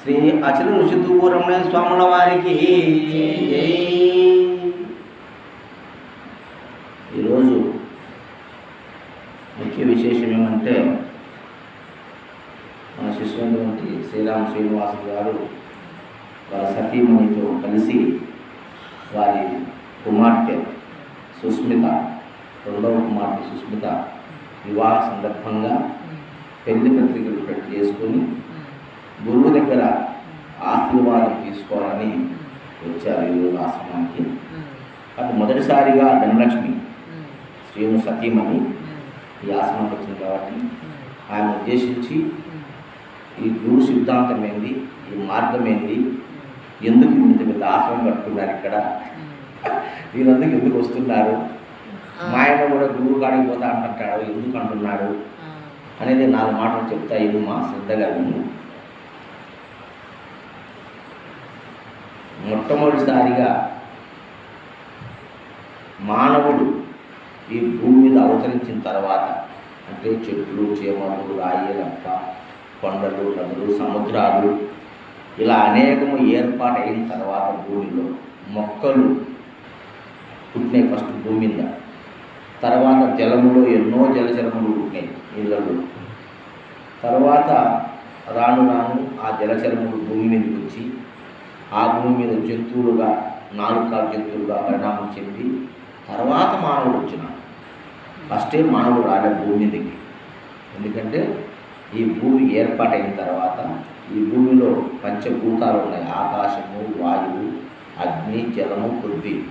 శ్రీ అచల ఋషిదూరమణ స్వాముల వారికి. ఈరోజు ముఖ్య విశేషం ఏమంటే మన శిష్యులైనటువంటి శ్రీరామ్ శ్రీనివాస్ గారు వాళ్ళ సతీమణితో కలిసి వారి కుమార్తె సుస్మిత రెండవ కుమార్తె సుస్మిత వివాహ సందర్భంగా పెళ్ళి పత్రికలు పెట్టి చేసుకొని గురువు దగ్గర ఆశీర్వాదం తీసుకోవాలని వచ్చారు ఈరోజు ఆశ్రమానికి. అది మొదటిసారిగా ధనలక్ష్మి శ్రీను సతీమణి ఈ ఆశ్రమానికి వచ్చింది కాబట్టి ఆయన ఉద్దేశించి ఈ గురు సిద్ధాంతం ఏంది ఈ మార్గం ఏంది ఎందుకు ఇంత పెద్ద ఆశ్రమం కట్టుకున్నారు ఇక్కడ? వీళ్ళందరూ ఎందుకు వస్తున్నారు? మా ఆయన కూడా గురువు కాడికి పోతా అంటుంటాడు ఎందుకు అంటున్నాడు? అనేది నాలుగు మాటలు చెప్తా ఇది మా శ్రద్ధగా విను. మొట్టమొదటిసారిగా మానవుడు ఈ భూమి మీద అవతరించిన తర్వాత అంటే చెట్లు చేమలు రాయి రప్ప కొండలు నదులు సముద్రాలు ఇలా అనేకము ఏర్పాటైన తర్వాత భూమిలో మొక్కలు పుట్టినాయి ఫస్ట్ భూమి మీద. తర్వాత జలములో ఎన్నో జలచరములు పుట్టినాయి నీళ్ళలో తర్వాత రాను రాను ఆ జలచరములు భూమి మీదకి వచ్చి ఆ భూమి మీద జంతువులుగా నాలుగు కాలు జంతువులుగా పరిణామం చెంది తర్వాత మానవుడు వచ్చినాడు. ఫస్టే మానవుడు రాలే భూమి మీదకి ఎందుకంటే ఈ భూమి ఏర్పాటైన తర్వాత ఈ భూమిలో పంచభూతాలు ఉన్నాయి. ఆకాశము వాయువు అగ్ని జలము పృథ్వీ.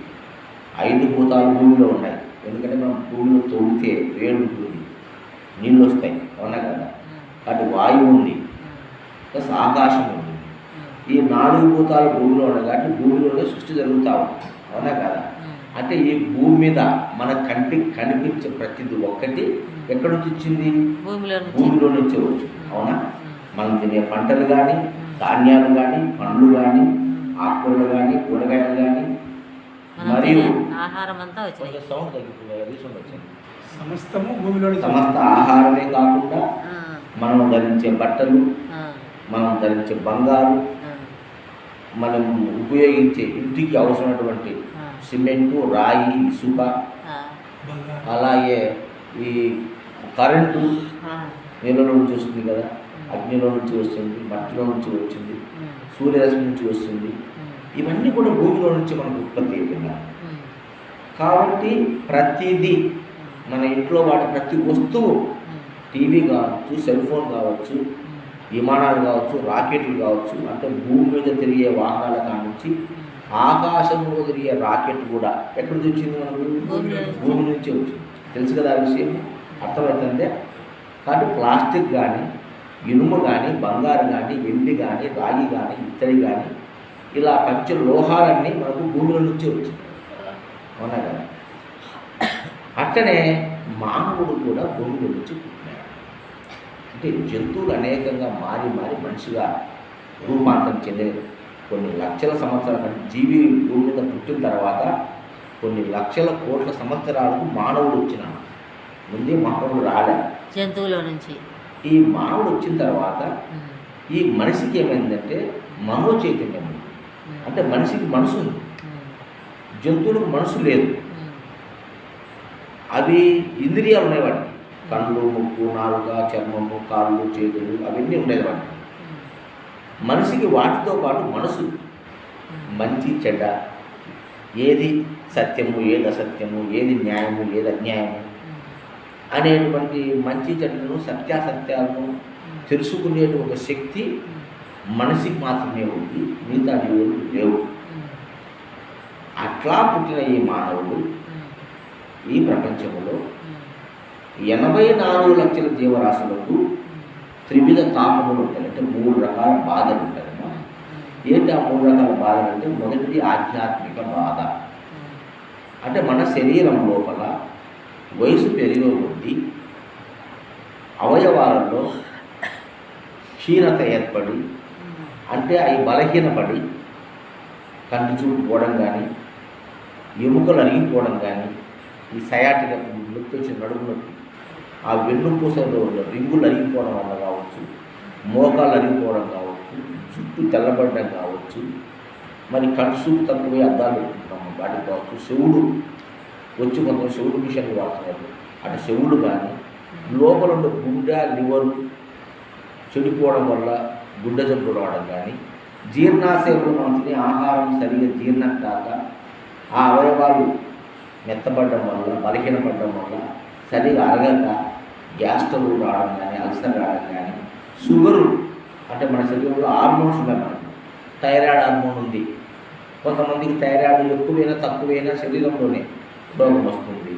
ఐదు భూతాలు భూమిలో ఉన్నాయి. ఎందుకంటే మనం భూమిలో తోడితే వేడి ఉంటుంది. నీళ్ళు వస్తాయి. అవునా కదా? అటు వాయువు ఉంది. ప్లస్ ఆకాశం ఉంది. ఈ నాలుగు భూతాలు భూమిలో ఉన్నాయి కాబట్టి భూమిలోనే సృష్టి జరుగుతా ఉంది. అవునా కదా? అంటే ఈ భూమి మీద మన కంటికి కనిపించే ప్రతిది ఒక్కటి ఎక్కడి నుంచి వచ్చింది? భూమిలో నుంచి. భూమిలో నుంచే వచ్చింది. అవునా? మనం తినే పంటలు కానీ ధాన్యాలు కానీ పండ్లు కానీ ఆకుకూరలు కానీ కూరగాయలు కానీ మరియు సమస్తము భూమిలోని సమస్త ఆహారమే కాకుండా మనం ధరించే బట్టలు మనం ధరించే బంగారు మనం ఉపయోగించే ఇంటికి అవసరమైనటువంటి సిమెంటు రాయి ఇసుక అలాగే ఈ కరెంటు నీళ్ళలో నుంచి వస్తుంది కదా అగ్నిలో నుంచి వస్తుంది మట్టిలో నుంచి వచ్చింది సూర్యరశ్మి నుంచి వస్తుంది. ఇవన్నీ కూడా భూమిలో నుంచి మనకు ఉత్పత్తి ఉమ్, కాబట్టి ప్రతిదీ మన ఇంట్లో వాడే ప్రతి వస్తువు టీవీ కావచ్చు సెల్ ఫోన్ కావచ్చు విమానాలు కావచ్చు రాకెట్లు కావచ్చు అంటే భూమి మీద తిరిగే వాహనాల కానించి ఆకాశంలో తిరిగే రాకెట్ కూడా ఎక్కడి నుంచి వచ్చింది మనకు. భూమి నుంచే వచ్చింది. తెలుసు కదా ఆ విషయం? అర్థమవుతుందే? కాబట్టి ప్లాస్టిక్ కానీ ఇనుము కానీ బంగారు కానీ వెండి కానీ రాగి కానీ ఇత్తడి కానీ ఇలా పంచ లోహాలన్నీ మనకు భూమిలో నుంచే వచ్చింది అవునా కదా? అట్లనే మానవుడు కూడా భూమిలో నుంచి పుట్టినాడు అంటే జంతువులు అనేకంగా మారి మారి మనిషిగా రూపాంతరం చెందే కొన్ని లక్షల సంవత్సరాల జీవి భూమి మీద పుట్టిన తర్వాత కొన్ని లక్షల కోట్ల సంవత్సరాలకు మానవుడు వచ్చినాడు ముందే మానవుడు రాలే. జంతువుల నుంచి. ఈ మానవుడు వచ్చిన తర్వాత ఈ మనిషికి ఏమైందంటే మనో చైతన్యం ఉంది. ఉమ్, అంటే మనిషికి మనసు ఉంది. జంతువులకు మనసు లేదు. అవి ఇంద్రియాలు ఉన్నాయి వాటికి. కళ్ళు ముక్కు నాలుక చర్మము కాళ్ళు చేతులు అవన్నీ ఉండేది వాటికి మనిషికి వాటితో పాటు మనసు మంచి చెడ్డ. ఏది సత్యము ఏది అసత్యము ఏది న్యాయము ఏది అన్యాయము అనేటువంటి మంచి చెడ్డను సత్యాసత్యాలను తెలుసుకునే ఒక శక్తి మనిషికి మాత్రమే ఉంది. మిగతా జీవులు లేవు. అట్లా పుట్టిన ఈ మానవుడు ఈ ప్రపంచంలో ఎనభై నాలుగు లక్షల జీవరాశులకు త్రివిధ తాపములు ఉంటాయి అంటే మూడు రకాల బాధలు ఉంటాయి అన్నమాట. ఏంటి ఆ మూడు రకాల బాధలు అంటే మొదటిది ఆధ్యాత్మిక బాధ అంటే మన శరీరం లోపల వయసు పెరిగే కొద్దీ అవయవాలలో క్షీణత ఏర్పడి అంటే అవి బలహీనపడి కంటి చూపుకోవడం కానీ ఎముకలు అరిగిపోవడం కానీ ఈ సయాటిక నొప్పి వచ్చిన నడుము నొప్పి ఆ వెన్నుపూసలో ఉన్న రింగులు అరిగిపోవడం వల్ల కావచ్చు మోకాలు అరిగిపోవడం కావచ్చు చుట్టూ తెల్లబడ్డం కావచ్చు మరి కడుసు తక్కువ అద్దాలు పెట్టుకుంటాము వాటికి కావచ్చు శివుడు వచ్చి కొంత శివుడు మిషన్లు వాడుతున్నారు. అటు శివుడు కానీ లోపల ఉన్న గుండె లివరు చెడిపోవడం వల్ల గుండె జబ్బు రావడం కానీ జీర్ణాశయంలో మనం తినే ఆహారం సరిగా జీర్ణం కాక ఆ అవయవాలు మెత్తబడడం వల్ల బలహీనపడడం వల్ల సరిగా అరగక గ్యాస్ ట్రబుల్ రావడం కానీ అల్సర్ రావడం కానీ షుగరు అంటే మన శరీరంలో హార్మోన్స్ ఉన్నాయి మనకి. థైరాయిడ్ హార్మోన్ ఉంది. కొంతమందికి థైరాయిడ్ ఎక్కువైనా తక్కువైనా శరీరంలోనే రోగం వస్తుంది.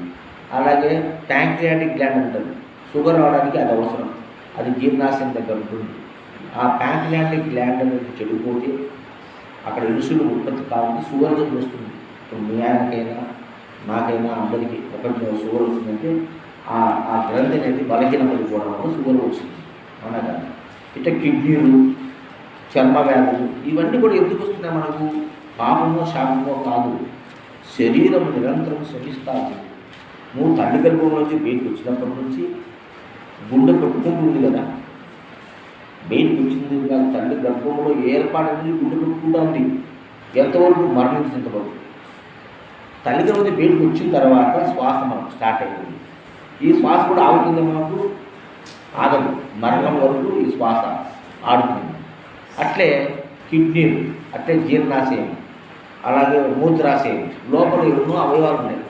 అలాగే ప్యాంక్రియాటిక్ గ్లాండ్ ఉంటుంది. షుగర్ రావడానికి అది అవసరం. అది జీర్ణాశయం దగ్గర ఉంటుంది. ఆ ప్యాంక్రియాటిక్ గ్లాండ్ అనేది చెడిపోతే అక్కడ ఇన్సులిన్ ఉత్పత్తి కావాలి షుగర్ జబ్బు వస్తుంది ఇప్పుడు మీ ఆయనకైనా నాకైనా అందరికీ ఒకరికి షుగర్ వచ్చిందంటే ఆ ఆ గ్రంథి అనేది బలహీనపడిపోవడం వల్ల షుగర్ వచ్చింది. అనగా కదా? ఇట్లా కిడ్నీలు చర్మ వ్యాధులు ఇవన్నీ కూడా ఎందుకు వస్తున్నాయి మనకు? పాపమో శాపమో కాదు. శరీరం నిరంతరం శ్రమిస్తాను నువ్వు తల్లి గర్భం నుంచి బయటకు వచ్చినప్పటి నుంచి గుండె కొట్టుకుంటుంది కదా? బయటకు వచ్చింది కాదు తల్లి గర్భంలో ఏర్పాటు గుండె కొట్టుకుంటా ఉంది. ఎంతవరకు మరణించినంతవరకు తల్లి గర్భం బయటకు వచ్చిన తర్వాత శ్వాస మనకు స్టార్ట్ అయిపోయింది. ఈ శ్వాస కూడా ఆగుతుంది మనకు ఆగదు. మరణం వరకు ఈ శ్వాస ఆడుతుంది. అట్లే కిడ్నీలు అట్లే జీర్ణాశయం అలాగే మూత్రాశయం లోపల ఎన్నో అవయవాలు ఉన్నాయి.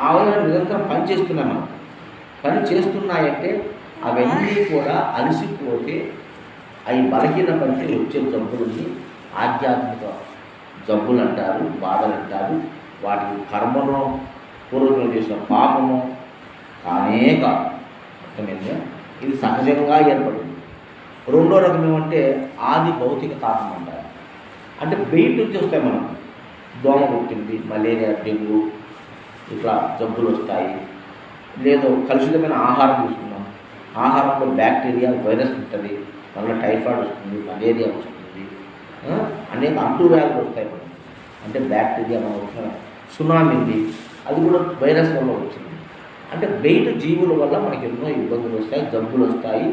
ఆ అవయవాలు నిరంతరం పనిచేస్తున్నాయి మనం. పని చేస్తున్నాయంటే అవన్నీ కూడా అలసిపోతే అవి బలహీనపడితే వచ్చే జబ్బులని ఆధ్యాత్మిక జబ్బులు అంటారు బాధలు అంటారు. వాటికి కర్మను పూర్వజులు చేసిన పాపము కానే కాదు అర్థమైందా? ఇది సహజంగా ఏర్పడింది రెండో రకం ఏమంటే ఆది భౌతిక తాపం అంటారు. అంటే బయట నుంచి వస్తాయి మనం. దోమ పుట్టింది మలేరియా డెంగ్యూ ఇట్లా జబ్బులు వస్తాయి. లేదు కలుషితమైన ఆహారం తీసుకున్నాం ఆహారంలో బ్యాక్టీరియా వైరస్ ఉంటుంది. మళ్ళీ టైఫాయిడ్ వస్తుంది మలేరియా వస్తుంది. అనేక అనేక అంటువ్యాధులు వస్తాయి మనం అంటే బ్యాక్టీరియా మనం వచ్చిన సునామీ ఉంది. అది కూడా వైరస్ వల్ల వచ్చింది. అంటే బయట జీవుల వల్ల మనకి ఎన్నో ఇబ్బందులు వస్తాయి జబ్బులు వస్తాయి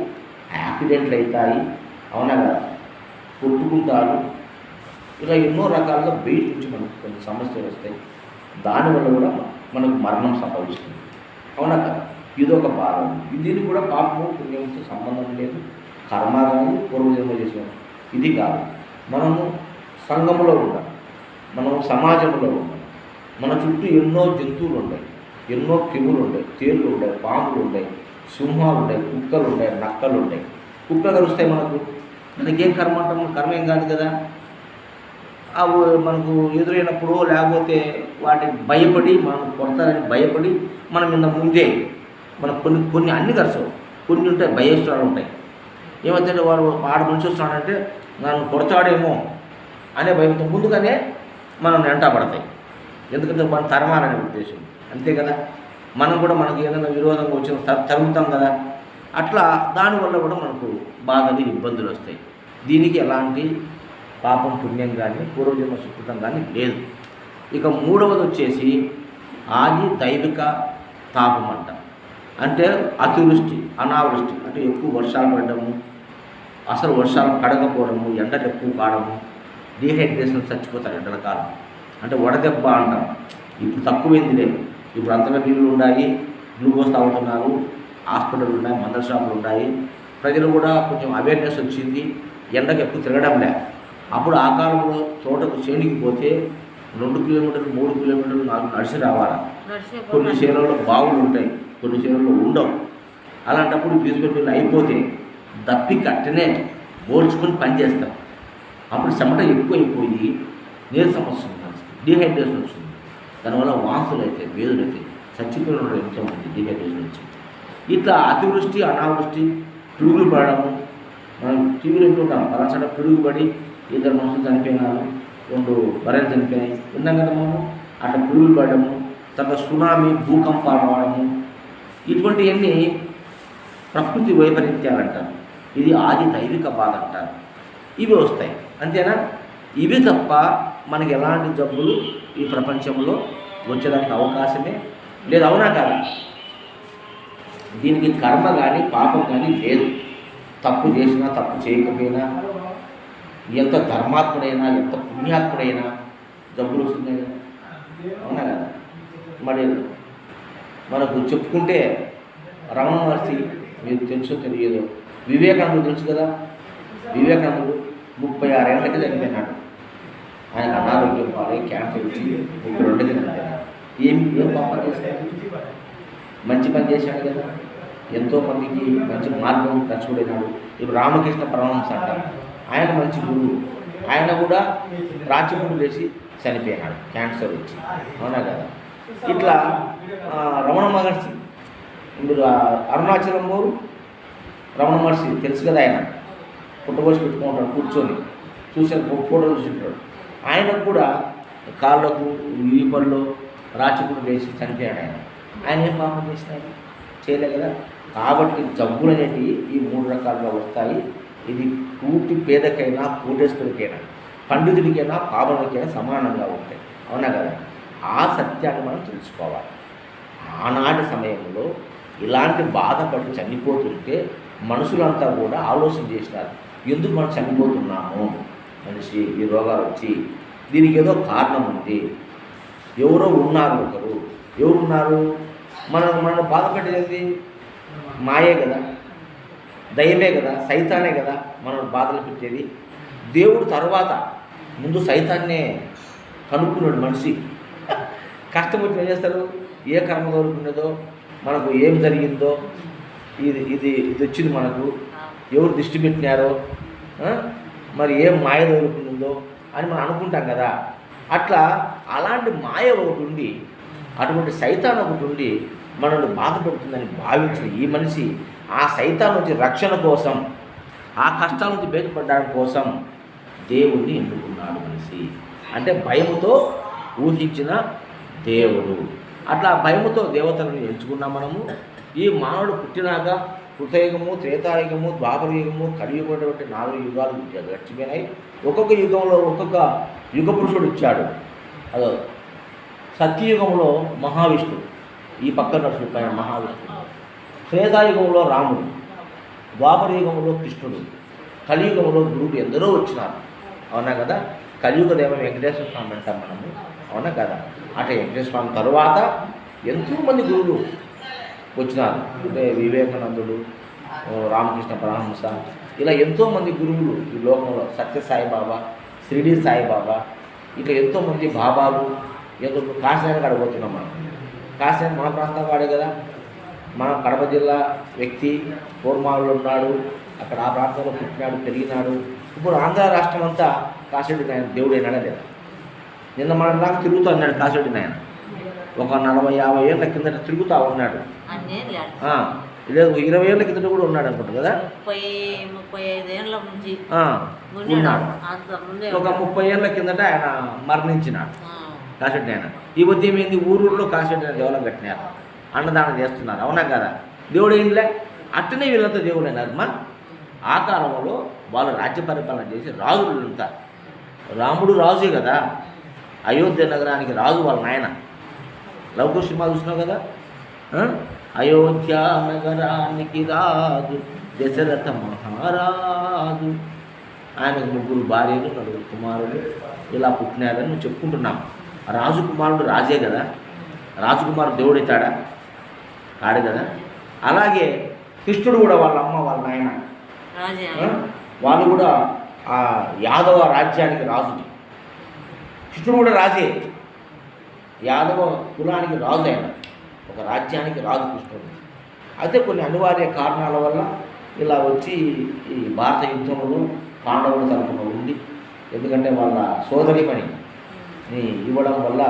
యాక్సిడెంట్లు అవుతాయి. అవునా కదా? కొట్టుకుంటారు. ఇలా ఎన్నో రకాలుగా బయట నుంచి మనకు కొన్ని సమస్యలు వస్తాయి. దానివల్ల కూడా మనకు మరణం సంభవిస్తుంది. అవునా కదా? ఇది ఒక భాగం. దీనికి కూడా పాపము పుణ్యంతో సంబంధం లేదు. కర్మ కానీ పూర్వజన్మ చేసిన ఇది కాదు. మనము సంఘంలో ఉన్నాం మనం సమాజంలో ఉన్నాం మన చుట్టూ ఎన్నో జంతువులు ఉంటాయి. ఎన్నో కిములు ఉంటాయి తేళ్ళు ఉంటాయి పాములు ఉంటాయి సింహాలు ఉంటాయి కుక్కలు ఉంటాయి నక్కలు ఉంటాయి కుక్క కలుస్తాయి మనకు. మనకేం కర్మ అంటాము కర్మ ఏం కాదు కదా. అవి మనకు ఎదురైనప్పుడు లేకపోతే వాటికి భయపడి మనం కొడతారని భయపడి మనం ఇంత ముందే మనకు కొన్ని కొన్ని అన్ని కలుస్తావు కొన్ని ఉంటాయి భయేశ్వరాలు ఉంటాయి. ఏమైతే వాడు ఆడ మనిషి వస్తున్నాడంటే నన్ను కొడతాడేమో అనే భయంతో ముందుగానే మనం వెంట పడతాయి. ఎందుకంటే మనం తరమాలనే ఉద్దేశం. అంతే కదా? మనం కూడా మనకి ఏదైనా విరోధంగా వచ్చిన తరుగుతాం కదా? అట్లా దానివల్ల కూడా మనకు బాధలు ఇబ్బందులు వస్తాయి. దీనికి ఎలాంటి పాపం పుణ్యం కానీ పూర్వజన్మ సుకృతం కానీ లేదు. ఇక మూడవది వచ్చేసి ఆది దైవిక తాపం అంట అంటే అతివృష్టి అనావృష్టి అంటే ఎక్కువ వర్షాలు పడడము అసలు వర్షాలు పడకపోవడము ఎండలు ఎక్కువ కాడము డీహైడ్రేషన్ చచ్చిపోతారు ఎండల కాలం. అంటే వడదెబ్బ అంటాం. ఇప్పుడు తక్కువైంది లేదు ఇప్పుడు అంతగా నీళ్ళు ఉన్నాయి గ్లూకోజ్ తాగుతున్నారు హాస్పిటల్ ఉన్నాయి మందుల షాపులు ఉన్నాయి. ప్రజలు కూడా కొంచెం అవేర్నెస్ వచ్చింది ఎండకు ఎక్కువ తిరగడం లే. అప్పుడు ఆ కాలంలో తోటకు చేనికి పోతే రెండు కిలోమీటర్లు మూడు కిలోమీటర్లు నాలుగు నడిచి రావాలి. కొన్ని చేనుల్లో బావులు ఉంటాయి కొన్ని చేనుల్లో ఉండవు. అలాంటప్పుడు తీసుకొని అయిపోతే దప్పి కట్టనే ఓడ్చుకొని పని చేస్తాం అప్పుడు చెమట ఎక్కువైపోయి నీరసం వస్తుంది డీహైడ్రేషన్ వస్తుంది. దానివల్ల వాంతులు అవుతాయి వేదులు అవుతాయి చచ్చిపోయిన ఎంతోమంది డీహైడ్రేషన్ వచ్చి ఇట్లా అతివృష్టి అనావృష్టి పిడుగులు పడడము మనం టీవీలో ఉంటాం పలాసట పిడుగు పడి ఇద్దరు మనుషులు చనిపోయినారు రెండు బర్రెలు చనిపోయినాయి విన్నాం కదా మనము? అట్లా పిడుగులు పడడము తర్వాత సునామీ భూకంపాలు రావడము. ఇటువంటివన్నీ ప్రకృతి వైపరీత్యాలు అంటారు. ఇది ఆది దైవిక బాధ అంటారు. ఇవి వస్తాయి. అంతేనా? ఇవి తప్ప మనకి ఎలాంటి జబ్బులు ఈ ప్రపంచంలో వచ్చేదానికి అవకాశమే లేదు. అవునా కాదా? దీనికి కర్మ కానీ పాపం కానీ లేదు. తప్పు చేసినా తప్పు చేయకపోయినా ఎంత ధర్మాత్ముడైనా ఎంత పుణ్యాత్ముడైనా జబ్బులు వస్తున్నాయి కదా. అవునా కదా? మరి మనకు చెప్పుకుంటే రమణ మహర్షి మీరు తెలుసో తెలియదు వివేకానందుడు తెలుసు కదా? వివేకానందుడు ముప్పై ఆరేళ్ళకి చనిపోయినాడు. ఆయన అనారోగ్యం పాలై క్యాన్సర్ వచ్చి ఇప్పుడు రెండుకి ఏం ఏం పాపం చేశాడు? మంచి పని చేశాడు కదా. ఎంతో మందికి మంచి మార్గం నచ్చుకుడినాడు ఇప్పుడు రామకృష్ణ పరమహంస అంటారు ఆయన మంచి గురువు. ఆయన కూడా రాచకుడు లేచి చనిపోయినాడు. క్యాన్సర్ వచ్చి. అవునా కదా? ఇట్లా రమణ మహర్షి ఇప్పుడు అరుణాచలం ఊరు రమణ మహర్షి తెలుసు కదా ఆయన. పుట్టబోసి పెట్టుకుంటాడు కూర్చొని. చూసాను ఫోటో చూసింటాడు. ఆయనకు కూడా కాళ్ళకు ఈపల్లో రాచకుడు వేసి చనిపోయాడు ఆయన. ఆయన ఏం పాపం చేసినాడు చేయలే కదా. కాబట్టి జబ్బులు అనేటివి ఈ మూడు రకాలుగా వస్తాయి. ఇది పూర్తి పేదకైనా కూటేశ్వరికైనా పండితుడికైనా పాపలకైనా సమానంగా ఉంటాయి. అవునా కదా? ఆ సత్యాన్ని మనం తెలుసుకోవాలి. ఆనాటి సమయంలో ఇలాంటి బాధపడి చనిపోతుంటే మనుషులంతా కూడా ఆలోచన చేసినారు. ఎందుకు మనం చనిపోతున్నాము? మనిషి ఈ రోగాలు వచ్చి దీనికి ఏదో కారణం ఉంది. ఎవరో ఉన్నారు ఒకరు. ఎవరు ఉన్నారు మనం మనం బాధపెట్టేది మాయే కదా. దయమే కదా. సైతానే కదా మనం బాధలు పెట్టేది. దేవుడు తర్వాత ముందు సైతాన్నే కనుక్కున్నాడు మనిషి. కష్టం వచ్చి ఏం చేస్తారు? ఏ కర్మ కోరుకున్నదో మనకు ఏం జరిగిందో ఇది ఇది ఇది వచ్చింది మనకు. ఎవరు దిష్టి పెట్టినారో మరి ఏం మాయ దొరుకుతుందో అని మనం అనుకుంటాం కదా. అట్లా అలాంటి మాయ ఒకటి ఉండి అటువంటి సైతాన్ ఒకటి ఉండి మనల్ని బాధపడుతుందని భావించిన ఈ మనిషి ఆ సైతాన్ నుంచి రక్షణ కోసం ఆ కష్టాల నుంచి బయటపడడానికి కోసం దేవుణ్ణి ఎన్నుకున్నాడు మనిషి. అంటే భయముతో ఊహించిన దేవుడు. అట్లా భయముతో దేవతలను ఎంచుకున్నాం మనము. ఈ మానవుడు పుట్టినాక కృతయుగము త్రేతాయుగము ద్వాపరయుగము కలియుగం అటువంటి నాలుగు యుగాలు గడిచిపోయినాయి. ఒక్కొక్క యుగంలో ఒక్కొక్క యుగ పురుషుడు ఇచ్చాడు. అదో సత్యయుగంలో మహావిష్ణువు. ఈ పక్కన నడుచుకుపోయిన మహావిష్ణువు. త్రేతాయుగంలో రాముడు. ద్వాపరయుగంలో కృష్ణుడు. కలియుగంలో గురువులు ఎందరో వచ్చినారు. అవునా కదా? కలియుగ దేవం వెంకటేశ్వర స్వామి అంటాం మనము. అవునా కదా? అంటే వెంకటేశ్వర స్వామి తరువాత ఎంతోమంది గురువులు వచ్చినారు అంటే వివేకానందుడు రామకృష్ణ పరమహంస ఇలా ఎంతోమంది గురువులు ఈ లోకంలో సత్య సాయిబాబా షిరిడి సాయిబాబా ఇట్లా ఎంతోమంది బాబాలు ఏదో కాశీనాథ్ కాడ పోతున్నాం మనం. కాశీనాథ్ మన ప్రాంతం వాడే కదా. మన కడప జిల్లా వ్యక్తి పూర్మావులో ఉన్నాడు అక్కడ ఆ ప్రాంతంలో పుట్టినాడు పెరిగినాడు. ఇప్పుడు ఆంధ్ర రాష్ట్రం అంతా కాశీరెడ్డి నాయన దేవుడైనాడా లేదా? నిన్న మన నాకు తిరుగుతూ అన్నాడు కాశీరెడ్డి నాయన. ఒక నలభై యాభై ఏళ్ళ కిందట తిరుగుతూ ఉన్నాడు. లేదు ఇరవై ఏళ్ళ కిందట కూడా ఉన్నాడు అనుకుంటా కదా? ఉన్నాడు. ఒక ముప్పై ఏళ్ళ కిందట ఆయన మరణించినాడు. కాశెట్టి ఆయన. ఈ మధ్య ఏమైంది? ఊరూరులో ఆయన దేవాలయం కట్టినారు. అన్నదానం చేస్తున్నారు. అవునా కదా? దేవుడు ఏంటిలే అట్టనే వీళ్ళంతా దేవుడు అయినారమ్మా ఆ కాలంలో వాళ్ళు రాజ్య పరిపాలన చేసి రాజులు వీళ్ళంతా రాముడు రాజే కదా. అయోధ్య నగరానికి రాజు వాళ్ళ నాయన. లవకుశ సినిమా చూసినావు కదా? అయోధ్య నగరానికి రాజు దశరథ మహారాజు. ఆయనకు ముగ్గురు భార్యలు నలుగురు కుమారులు ఇలా పుట్టినారని నువ్వు చెప్పుకుంటున్నాం రాజు కుమారుడు రాజే కదా? రాజకుమారుడు దేవుడైతాడా? కాడు కదా? అలాగే కృష్ణుడు కూడా వాళ్ళ అమ్మ వాళ్ళ నాయన? వాళ్ళు కూడా ఆ యాదవ రాజ్యానికి రాజు కృష్ణుడు కూడా రాజే. యాదవ కులానికి రాజు ఆయన ఒక రాజ్యానికి రాజు కృష్ణుడు. అయితే కొన్ని అనివార్య కారణాల వల్ల ఇలా వచ్చి ఈ భారత యుద్ధంలో పాండవుల తరపున ఉండి ఎందుకంటే వాళ్ళ సోదరి ని ఇవ్వడం వల్ల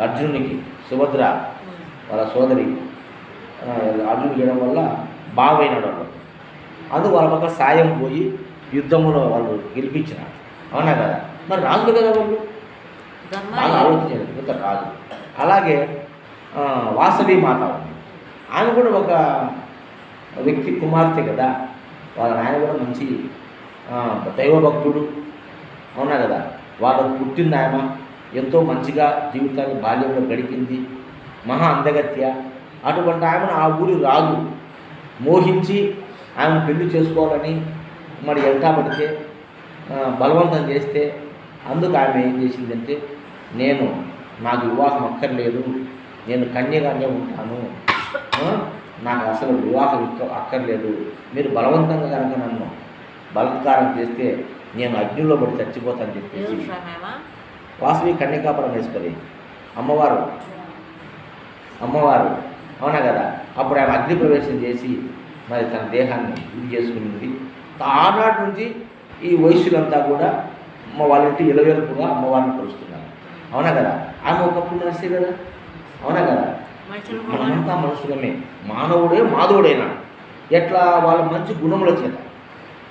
అర్జునునికి సుభద్ర వాళ్ళ సోదరి ఆ, అర్జునుడికి ఇవ్వడం వల్ల బావైనాడు వాళ్ళు అందుకు వాళ్ళ పక్క సాయం పోయి యుద్ధంలో వాళ్ళు గెలిపించినారు. అవునా కదా? మరి రాజులు కదా వాళ్ళు? బాగా ఆలోచించారు ఇతర రాజు. అలాగే వాసవి మాత ఉంది. ఆమె కూడా ఒక వ్యక్తి కుమార్తె కదా. వాళ్ళ నాయన కూడా మంచి దైవభక్తుడు అవునా కదా? వాళ్ళకు పుట్టింది ఆమె. ఎంతో మంచిగా జీవితాన్ని బాల్యంలో గడిపింది. మహా అందగత్య అటువంటి ఆమెను ఆ ఊరి రాజు మోహించి ఆమెను పెళ్ళి చేసుకోవాలని మరి ఎంటా పడితే బలవంతం చేస్తే అందుకు ఆమె ఏం చేసిందంటే నేను నాకు వివాహం అక్కర్లేదు నేను కన్యగానే ఉంటాను. నాకు అసలు వివాహం అక్కర్లేదు. మీరు బలవంతంగా కనుక నన్ను బలత్కారం చేస్తే నేను అగ్నిలో పడి చచ్చిపోతాను చెప్పేసి. వాసవి కన్యకా పరమేశ్వరి అమ్మవారు అమ్మవారు అవునా కదా? అప్పుడు ఆమె అగ్ని ప్రవేశం చేసి మరి తన దేహాన్ని ఇది చేసుకునింది. ఆనాటి నుంచి ఈ వయస్సులంతా కూడా అమ్మ వాళ్ళ ఇంటి ఇలవేలుపుగా అమ్మవారిని కొలుస్తున్నారు. అవునా కదా? ఆమె ఒకప్పుడు మనిషి కదా? అవునా కదా? మనమంతా మనుషులమే. మానవుడే మాధవుడైనా. ఎట్లా వాళ్ళ మంచి గుణముల చేత.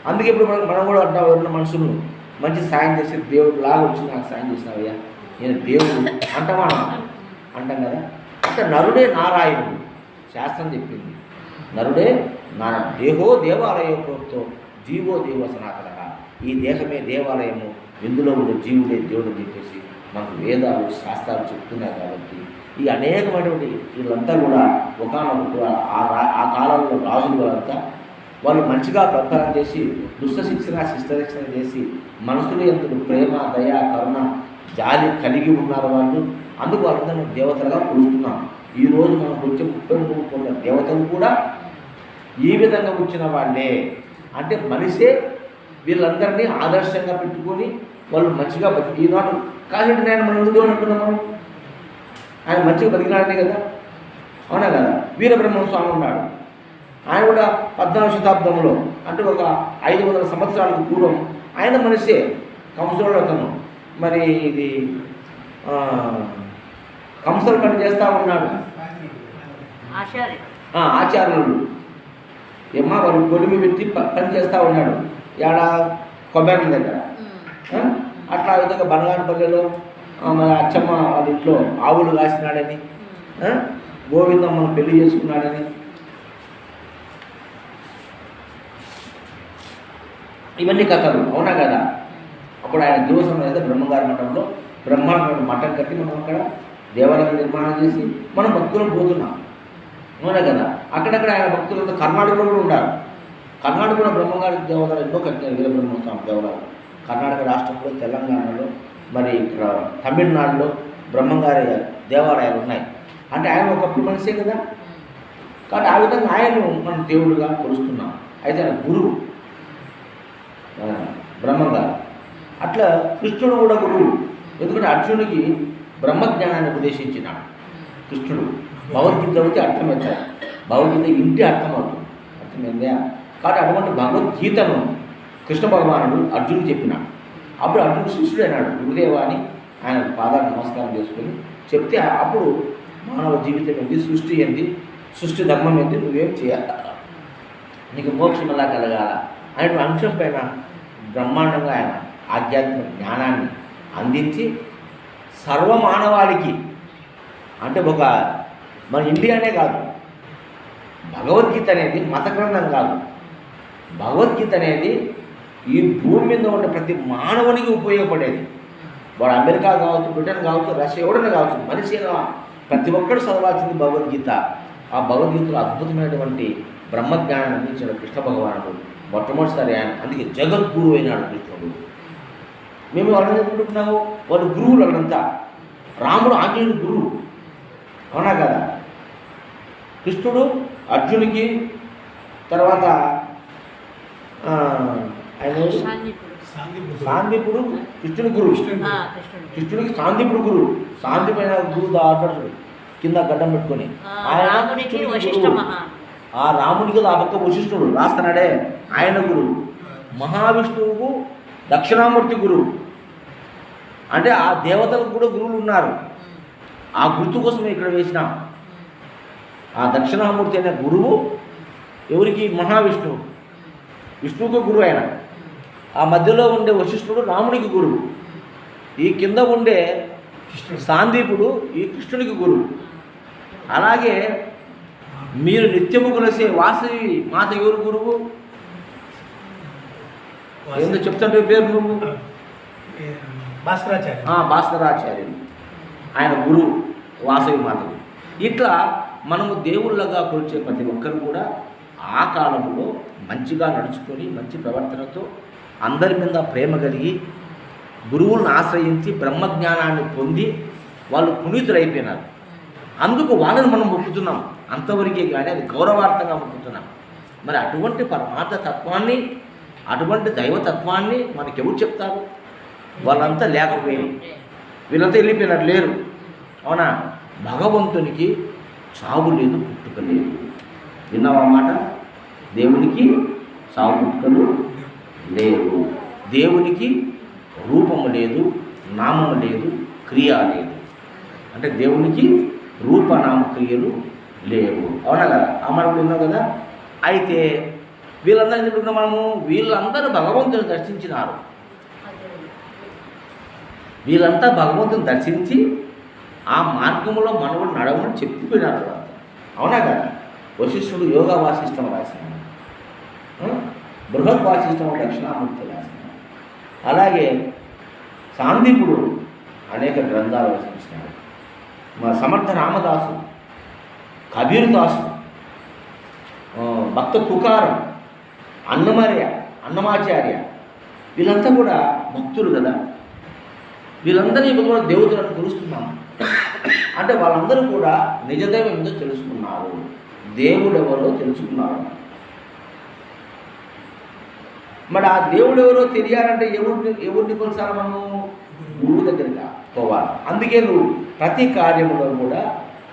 అందుకే ఇప్పుడు మనం మనం కూడా అంటాం ఎవరైనా మనుషులు మంచి సాయం చేసి దేవుడు లాగా వచ్చి నాకు సాయం చేసినావయ్యా. నేను దేవుడు. అంటామా అనమా? అంటాం కదా? అంటే నరుడే నారాయణుడు. శాస్త్రం చెప్పింది. నరుడే నా దేహో దేవాలయ ప్రోక్తో జీవో దేవ సనాతన ఈ దేహమే దేవాలయము. ఇందులో ఉండే జీవుడే దేవుడు అని చెప్పేసి మనకు వేదాలు శాస్త్రాలు చెప్తున్నాయి కాబట్టి ఈ అనేకమైనటువంటి వీళ్ళంతా కూడా ఒకనొక ఆ రా- ఆ కాలంలో రాజులు వాళ్ళంతా వాళ్ళు మంచిగా ప్రచారం చేసి దుష్ట శిక్షణ శిష్ట శిక్షణ చేసి మనసులో ఎందుకు ప్రేమ దయ కరుణ జాలి కలిగి ఉన్నారు వాళ్ళు. అందుకు వాళ్ళందరూ దేవతలుగా పిలుస్తున్నాం. ఈరోజు మనకు వచ్చే ముప్పై మూడు కోట్ల దేవతలు కూడా ఈ విధంగా వచ్చిన వాళ్ళే. అంటే మనిషే వీళ్ళందరినీ ఆదర్శంగా పెట్టుకొని వాళ్ళు మంచిగా బతికి ఈనాడు కాశీ నేను మనం ఎందుకు అనుకున్నాం మనం ఆయన మంచిగా బతికినాడనే కదా? అవునా కదా? వీరబ్రహ్మ స్వామి ఉన్నాడు. ఆయన కూడా పద్నాలుగు శతాబ్దంలో అంటే ఒక ఐదు వందల సంవత్సరాలకు పూర్వం ఆయన మనిషే కంసుడు అతను. మరి ఇది కంసులు పని చేస్తూ ఉన్నాడు. ఆచార్యులు ఏమ్మా వాళ్ళు కొలిమి పెట్టి పని చేస్తూ ఉన్నాడు. ఏడ కొబ్బరి దగ్గర? అట్లా విధంగా బనగానపల్లెలో మన అచ్చమ్మ వాళ్ళ ఇంట్లో ఆవులు కాసినాడని ఆ? గోవిందమ్మను పెళ్ళి చేసుకున్నాడని. ఇవన్నీ కథలు అవునా కదా? అప్పుడు ఆయన దివసం అనేది బ్రహ్మగారి మఠంలో బ్రహ్మాండ మఠం కట్టి మనం అక్కడ దేవాలయం నిర్మాణం చేసి మనం భక్తులను పోతున్నాం. అవునా కదా? అక్కడక్కడ ఆయన భక్తులతో కర్ణాటకలో కూడా ఉన్నారు కర్ణాటకలో బ్రహ్మగారి దేవాలయం ఎన్నో కట్టినారు వీరబ్రహ్మస్వామి దేవాలయం. కర్ణాటక రాష్ట్రంలో తెలంగాణలో మరి ఇక్కడ తమిళనాడులో బ్రహ్మంగారి దేవాలయాలు ఉన్నాయి. అంటే ఆయన ఒకప్పుడు మనిషే కదా. కాబట్టి ఆ విధంగా ఆయనను మనం దేవుడుగా కొలుస్తున్నాం. అయితే ఆయన గురువు బ్రహ్మంగారు. అట్లా కృష్ణుడు కూడా గురువు. ఎందుకంటే అర్జునుడికి బ్రహ్మజ్ఞానాన్ని ఉపదేశించినాడు. కృష్ణుడు భగవద్గీత వచ్చి అర్థమవుతాడు భగవద్గీత ఇంటి అర్థమవుతుంది. అర్థమైందా? కాబట్టి అటువంటి భగవద్గీతను కృష్ణ భగవానుడు అర్జునుడు చెప్పినాడు అప్పుడు అర్జునుడు శిష్యుడు అయినాడు గురుదేవ అని ఆయన పాదాలు నమస్కారం చేసుకొని చెప్తే అప్పుడు మానవ జీవితం ఏంది? సృష్టి ఏంది? సృష్టి ధర్మం ఏంది? నువ్వేం చేయాలి? నీకు మోక్షం ఎలా కలగాల? అనే అంశం పైన బ్రహ్మాండంగా ఆయన ఆధ్యాత్మిక జ్ఞానాన్ని అందించి సర్వమానవాళికి అంటే ఒక మన ఇండియానే కాదు. భగవద్గీత అనేది మత గ్రంథం కాదు. భగవద్గీత అనేది ఈ భూమి మీద ఉన్న ప్రతి మానవునికి ఉపయోగపడేది. వాడు అమెరికా కావచ్చు బ్రిటన్ కావచ్చు రష్యా ఎవడైనా కావచ్చు మనిషి ప్రతి ఒక్కరు చదవాల్సింది భగవద్గీత. ఆ భగవద్గీతలో అద్భుతమైనటువంటి బ్రహ్మజ్ఞానాన్ని అందించిన కృష్ణ భగవానుడు మొట్టమొదటిసారి ఆయన. అందుకే జగద్గురు అయినాడు కృష్ణుడు. మేము వాళ్ళని చెప్పుకుంటున్నాము వాళ్ళు గురువులు వాళ్ళంతా. రాముడు ఆంజనేయుడు గురువు. అవునా కదా? కృష్ణుడు అర్జునికి తర్వాత సాందీపుడు. కృష్ణుడి గురువు. ఆ, కృష్ణుడు కృష్ణుడికి సాందీపుడు గురువు. సాందీపైన గురువు దాటాడు కింద గడ్డం పెట్టుకొని. ఆ, ఆయన ఆ రాముడికి ఆ పక్క వశిష్ఠుడు. రాస్తున్నాడే ఆయన గురువు. మహావిష్ణువుకు దక్షిణామూర్తి గురువు. అంటే ఆ దేవతలకు కూడా గురువులు ఉన్నారు. ఆ గుర్తు కోసం ఇక్కడ వేసినాం. ఆ దక్షిణామూర్తి అనే గురువు ఎవరికి? మహావిష్ణువు. విష్ణువుకు గురువు ఆయన. ఆ మధ్యలో ఉండే వశిష్ఠుడు రాముడికి గురువు. ఈ కింద ఉండే కృష్ణుడు. సాందీపుడు ఈ కృష్ణుడికి గురువు. అలాగే మీరు నిత్యము కొలిసే వాసవి మాత ఎవరు గురువు? ఏందో చెప్తుంటే పేరు నువ్వు? భాస్కరాచార్య భాస్కరాచార్యులు ఆయన గురువు వాసవి మాతకు ఇట్లా మనము దేవుళ్ళగా కొలిచే ప్రతి ఒక్కరు కూడా ఆ కాలంలో మంచిగా నడుచుకొని మంచి ప్రవర్తనతో అందరి మీద ప్రేమ కలిగి గురువులను ఆశ్రయించి బ్రహ్మజ్ఞానాన్ని పొంది వాళ్ళు పునీతులైపోయినారు. అందుకు వాళ్ళని మనం మొక్కుతున్నాం అంతవరకే కానీ అది గౌరవార్థంగా ఒప్పుతున్నాం. మరి అటువంటి పరమార్థ తత్వాన్ని అటువంటి దైవతత్వాన్ని మనకి ఎవరు చెప్తారు? వాళ్ళంతా లేకపోయింది వీళ్ళంతా వెళ్ళిపోయినారు లేరు. అవునా? భగవంతునికి చావు లేదు పుట్టుక లేదు. విన్నావా మాట? దేవునికి సాగు పుట్టుకలు లేవు దేవునికి రూపము లేదు నామము లేదు క్రియ లేదు. అంటే దేవునికి రూపనామ క్రియలు లేవు. అవునా కదా? ఆ మనం కదా? అయితే వీళ్ళందరూ ఎందుకు మనము వీళ్ళందరూ భగవంతుని దర్శించినారు. వీళ్ళంతా భగవంతుని దర్శించి ఆ మార్గంలో మనవుడు నడవని చెప్పిపోయినారు. అవునా కదా? వశిష్ఠుడు యోగా వాసిష్టం రాసిన బృహత్ వాసిష్టం దక్షిణామూర్తి రాసిన అలాగే సాందీపుడు అనేక గ్రంథాలు రచించినాడు మా సమర్థ రామదాసు కబీర్ దాసు భక్త తుకారం అన్నమర్య అన్నమాచార్య వీళ్ళంతా కూడా భక్తులు కదా. వీళ్ళందరినీ కూడా దేవతలను కొలుస్తున్నాం అంటే వాళ్ళందరూ కూడా నిజదైవం ఏందో తెలుసుకున్నారు? దేవుడు ఎవరో తెలుసుకున్నారు. మరి ఆ దేవుడు ఎవరో తెలియాలంటే ఎవరిని ఎవరిని కొలుసాలి మనము? గురువు దగ్గరగా పోవాలి. అందుకే నువ్వు ప్రతి కార్యములో కూడా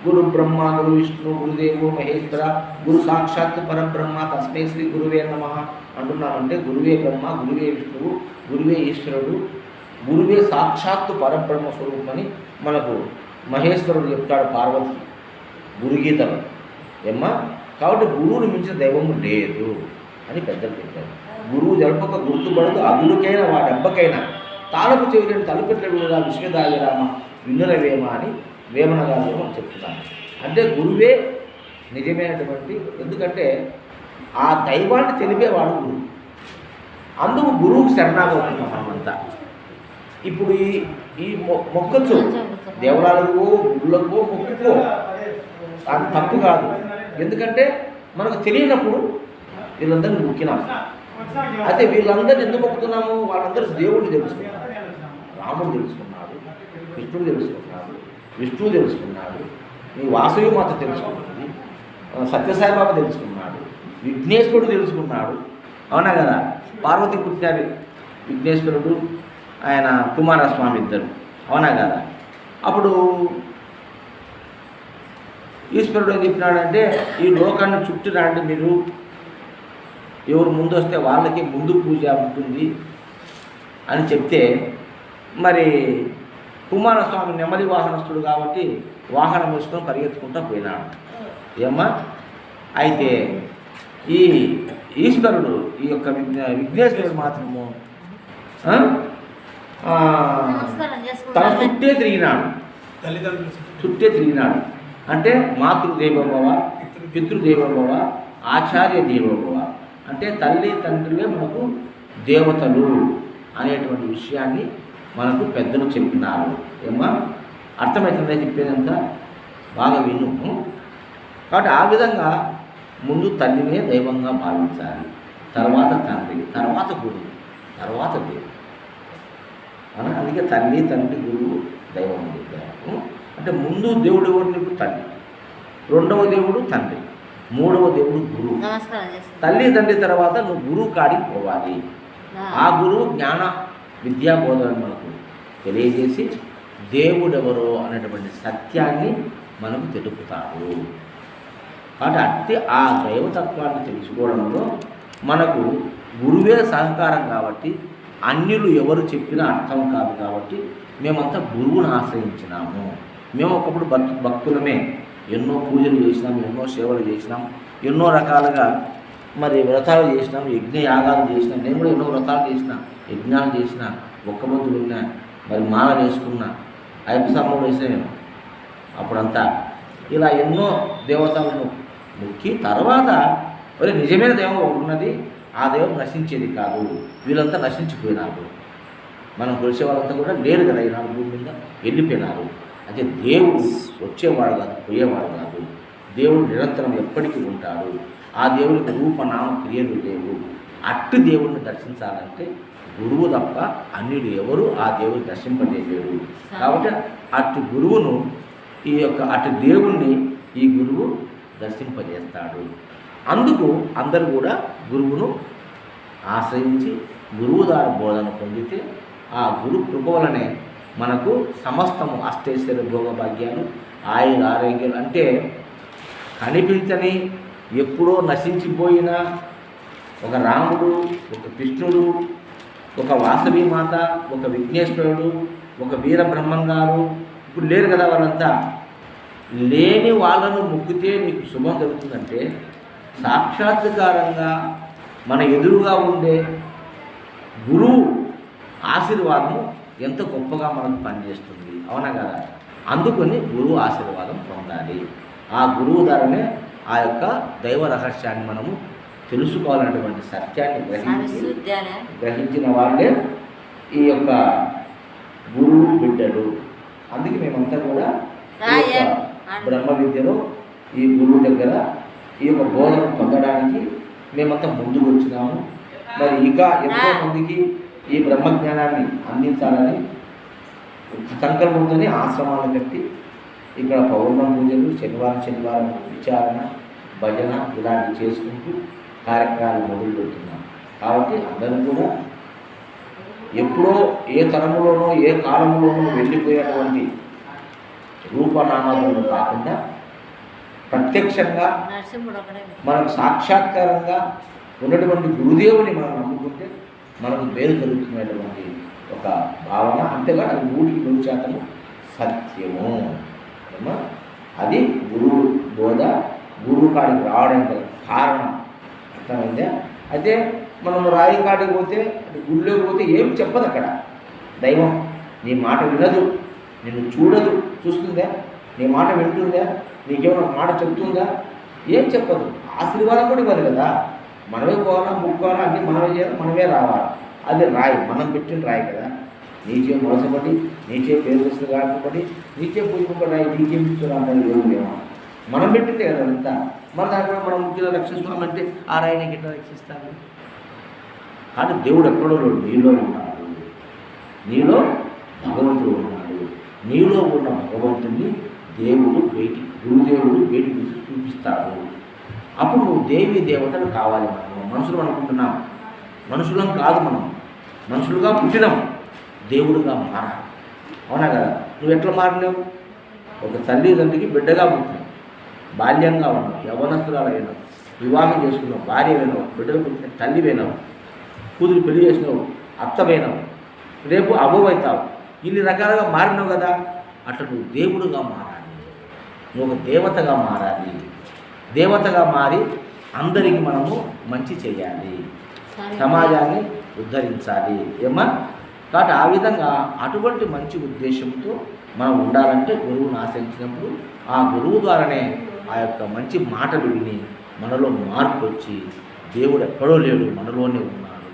గురు బ్రహ్మ గురు విష్ణు గురుదేవు మహేశ్వర గురు సాక్షాత్ పరబ్రహ్మ తస్మై శ్రీ గురువే నమ అంటున్నామంటే గురువే బ్రహ్మ గురువే విష్ణువు గురువే ఈశ్వరుడు గురువే సాక్షాత్తు పరబ్రహ్మ స్వరూపమని మనకు మహేశ్వరుడు చెప్తాడు పార్వతి గురుగీతలు. ఏమ్మా? కాబట్టి గురువుని మించిన దైవము లేదు అని పెద్దలు చెప్పారు. గురువు జరపక గుర్తుపడదు అగుడికైనా వాడెబ్బకైనా తాళపు చెవిలేని తలుపెట్ల విడుగా విశ్వదాయరామ వినురవేమ అని వేమన గారు మనం చెప్తున్నాను అంటే గురువే నిజమైనటువంటి ఎందుకంటే ఆ దైవాన్ని తెలిపేవాడు గురువు. అందుకు గురువుకు శరణాగతున్నాం మనమంతా. ఇప్పుడు ఈ ఈ మొ- మొక్కచ్చు దేవరాలకో గుళ్ళకు మొక్కుకో అది తప్పు కాదు. ఎందుకంటే మనకు తెలియనప్పుడు వీళ్ళందరినీ మొక్కినాం. అయితే వీళ్ళందరినీ ఎందుకు మొక్కుతున్నాము వాళ్ళందరూ దేవుడిని తెలుసుకున్నారు రాముడు తెలుసుకున్నాడు కృష్ణుడు తెలుసుకున్నాడు విష్ణువు తెలుసుకున్నాడు నీ వాసవి మాత తెలుసుకున్నది సత్యసాయిబాబా తెలుసుకున్నాడు విఘ్నేశ్వరుడు తెలుసుకున్నాడు. అవునా కదా? పార్వతి పుట్టారు విఘ్నేశ్వరుడు ఆయన కుమారస్వామి ఇద్దరు. అవునా కదా? అప్పుడు ఈశ్వరుడు ఏం చెప్పినాడంటే ఈ లోకాన్ని చుట్టూ రండి మీరు. ఎవరు ముందు వస్తే వాళ్ళకి ముందు పూజ ఉంటుంది అని చెప్తే మరి కుమారస్వామి నెమ్మది వాహనస్తుడు కాబట్టి వాహనం వేసుకొని పరిగెత్తుకుంటూ పోయినాడు. ఏమ్మా? అయితే ఈ ఈశ్వరుడు ఈ యొక్క విఘ్న విఘ్నేశ్వరుడు మాత్రము తన చుట్టే తిరిగినాడు. తల్లిదండ్రులు చుట్టే తిరిగినాడు. అంటే మాతృదేవోభవ పితృదేవోభవ ఆచార్య దేవోభవ అంటే తల్లి తండ్రులే మనకు దేవతలు అనేటువంటి విషయాన్ని మనకు పెద్దలు చెప్పినారు. ఏమా అర్థమవుతుందా చెప్పేదంతా? బాగా విను. కాబట్టి ఆ విధంగా ముందు తల్లినే దైవంగా భావించాలి. తర్వాత తండ్రి తర్వాత గురువు తర్వాత దేవుడు. మనం అందుకే తల్లి తండ్రి గురువు దైవం అంటే ముందు దేవుడు ఎవరు నీకు? తల్లి. రెండవ దేవుడు తండ్రి. మూడవ దేవుడు గురువు తల్లి తండ్రి తర్వాత నువ్వు గురువు కాడికి పోవాలి. ఆ గురువు జ్ఞాన విద్యా బోధన మనకు తెలియజేసి దేవుడెవరో అనేటువంటి సత్యాన్ని మనకు తెలుపుతాడు. కాబట్టి అట్టి ఆ దైవతత్వాన్ని తెలుసుకోవడంలో మనకు గురువే సహకారం కాబట్టి అన్యులు ఎవరు చెప్పినా అర్థం కాదు కాబట్టి మేమంతా గురువుని ఆశ్రయించినాము. మేము ఒకప్పుడు భక్తు భక్తులమే. ఎన్నో పూజలు చేసినాం ఎన్నో సేవలు చేసినాం ఎన్నో రకాలుగా మరి వ్రతాలు చేసినాం యజ్ఞ యాగాలు చేసినాం. నేను కూడా ఎన్నో వ్రతాలు చేసిన యజ్ఞాలు చేసిన ఒక్క బొద్దులు ఉన్నా మరి మాల వేసుకున్నా అయ్యప్ప స్తంభం వేసిన నేను. అప్పుడంతా ఇలా ఎన్నో దేవతలను మొక్కి తర్వాత మరి నిజమైన దైవం ఒకటి ఉన్నది ఆ దైవం నశించేది కాదు. వీళ్ళంతా నశించిపోయినారు. మనం కొలిసే వాళ్ళంతా కూడా లేరు కదా ఈనాడు భూమి మీద వెళ్ళిపోయినారు. అయితే దేవుడు వచ్చేవాడు కాదు పోయేవాడు కాదు. దేవుడు నిరంతరం ఎప్పటికీ ఉంటాడు. ఆ దేవుడికి రూపనామ క్రియలు లేవు అట్టు దేవుడిని దర్శించాలంటే గురువు తప్ప అన్యుడు ఎవరు ఆ దేవుని దర్శింపజేయలేడు కాబట్టి అటు గురువును ఈ యొక్క అటు దేవుణ్ణి ఈ గురువు దర్శింపజేస్తాడు. అందుకు అందరూ కూడా గురువును ఆశ్రయించి గురువు ద్వారా బోధన పొందితే ఆ గురు కృప వలనే మనకు సమస్తము అష్టేశ్వర భోగభాగ్యాలు ఆయుర ఆరోగ్యాలు అంటే కనిపించని ఎప్పుడో నశించిపోయిన ఒక రాముడు ఒక కృష్ణుడు ఒక వాసవి మాత ఒక విఘ్నేశ్వరుడు ఒక వీర బ్రహ్మంగారు ఇప్పుడు లేరు కదా వాళ్ళంతా. లేని వాళ్ళను మొక్కితే నీకు శుభం జరుగుతుందంటే సాక్షాత్కారంగా మన ఎదురుగా ఉండే గురువు ఆశీర్వాదము ఎంత గొప్పగా మనకు పనిచేస్తుంది. అవునా కదా? అందుకని గురువు ఆశీర్వాదం పొందాలి. ఆ గురువు ద్వారానే ఆ యొక్క దైవ రహస్యాన్ని మనము తెలుసుకోవాలన్నటువంటి సత్యాన్ని గ్రహించి గ్రహించిన వాళ్ళే ఈ యొక్క గురువు బిడ్డలు. అందుకే మేమంతా కూడా బ్రహ్మ విద్యలో ఈ గురువు దగ్గర ఈ యొక్క బోధన పొందడానికి మేమంతా ముందుకు వచ్చినాము. మరి ఇక ఎంతో మందికి ఈ బ్రహ్మజ్ఞానాన్ని అందించాలని సంకల్పంతోనే ఆశ్రమాలు కట్టి ఇక్కడ పౌర్ణమి పూజలు శనివారం శనివారం విచారణ భజన ఇలాంటివి చేసుకుంటూ కార్యక్రమాలు మొదలు పెడుతున్నాం. కాబట్టి అందరూ కూడా ఎప్పుడో ఏ తరములోనో ఏ కాలంలోనో వెళ్ళిపోయేటువంటి రూపనామాలను కాకుండా ప్రత్యక్షంగా మనకు సాక్షాత్కారంగా ఉన్నటువంటి గురుదేవుని మనం నమ్ముకుంటే మనకు మేలు జరుగుతున్నటువంటి ఒక భావన అంతేగా అది నూటికి నూరు శాతం సత్యము. ఏమా? అది గురువు బోధ గురువు కాడికి రావడం కారణం. అర్థమైందా? అయితే మనం రాయి కాడికి పోతే అది పోతే ఏం చెప్పదు అక్కడ. దైవం నీ మాట వినదు నిన్ను చూడదు. చూస్తుందా? నీ మాట వింటుందా? నీకేమైనా మాట చెప్తుందా? ఏం చెప్పదు. ఆశీర్వాదం కూడా ఇవ్వదు కదా. మనమే పోవాలా ముక్కోవాలా అన్నీ మనమే చేయాలి మనమే రావాలి. అది రాయి మనం పెట్టిన రాయి కదా. నీచే మోసపడి నీచే పేరు వస్తుంది కాబట్టి నీచే పూజపడి రాయి నీచే ఇస్తున్నా అంటే మనం పెట్టింది కదా అంతా. మన దాంట్లో మనం ముఖ్యంగా రక్షిస్తున్నామంటే ఆ రాయిని గిట్లా రక్షిస్తాను కానీ దేవుడు ఎక్కడో లేడు నీలో ఉన్నాడు. నీలో భగవంతుడు ఉన్నాడు. నీలో ఉన్న భగవంతుడిని దేవుడు బయటికి గురుదేవుడు బయటికి చూపిస్తాడు. అప్పుడు నువ్వు దేవి దేవతలు కావాలి మనం. మనుషులు అనుకుంటున్నాం. మనుషులం కాదు మనం. మనుషులుగా పుట్టినాం. దేవుడుగా మారాలి. అవునా కదా? నువ్వు ఎట్లా మారినావు ఒక తల్లిదండ్రికి బిడ్డగా పుట్టినావు. బాల్యంగా ఉన్నావు. యవనస్తురాలు అయినావు. వివాహం చేసుకున్నావు. భార్య వినవు బిడ్డలు పుట్టిన తల్లి వినవు కూతురు పెళ్ళి చేసినావు. అత్త వినవు రేపు అవ్వవుతావు. ఇన్ని రకాలుగా మారినావు కదా? అట్లా నువ్వు దేవుడుగా మారాలి. నువ్వు ఒక దేవతగా మారాలి. దేవతగా మారి అందరికి మనము మంచి చేయాలి. సమాజాన్ని ఉద్ధరించాలి. ఏమా కాబట్టి ఆ విధంగా అటువంటి మంచి ఉద్దేశంతో మనం ఉండాలంటే గురువుని ఆశ్రయించినప్పుడు ఆ గురువు ద్వారానే ఆ యొక్క మంచి మాటలు విని మనలో మార్పు వచ్చి దేవుడు ఎక్కడో లేడు మనలోనే ఉన్నాడు.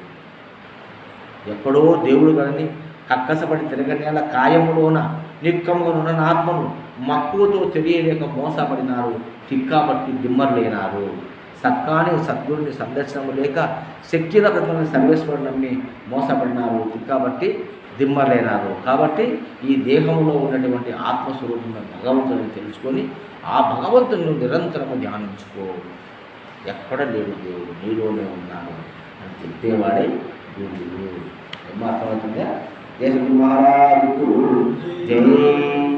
ఎక్కడో దేవుడు కానీ కక్కసపడి తిరగనేల కాయములోన నిక్కముగా ఆత్మను మక్కువతో తెలియలేక మోసపడినారు. తిక్కాబట్టి దిమ్మర్లేనారు. సక్కాని సద్గురుని సందర్శనము లేక శక్తిల ప్రతిని సర్వేశ్వరుని నమ్మి మోసపడినారు. తిక్కాబట్టి దిమ్మర్లేనారు. కాబట్టి ఈ దేహంలో ఉన్నటువంటి ఆత్మస్వరూపమైన భగవంతుని తెలుసుకొని ఆ భగవంతుని నిరంతరము ధ్యానించుకో. ఎక్కడ లేడు దేవుడు నీలోనే ఉన్నాడు అని చెప్పేవాడే గురువు. ఏమర్థమవుతుందా దేశ మహారాజు జై.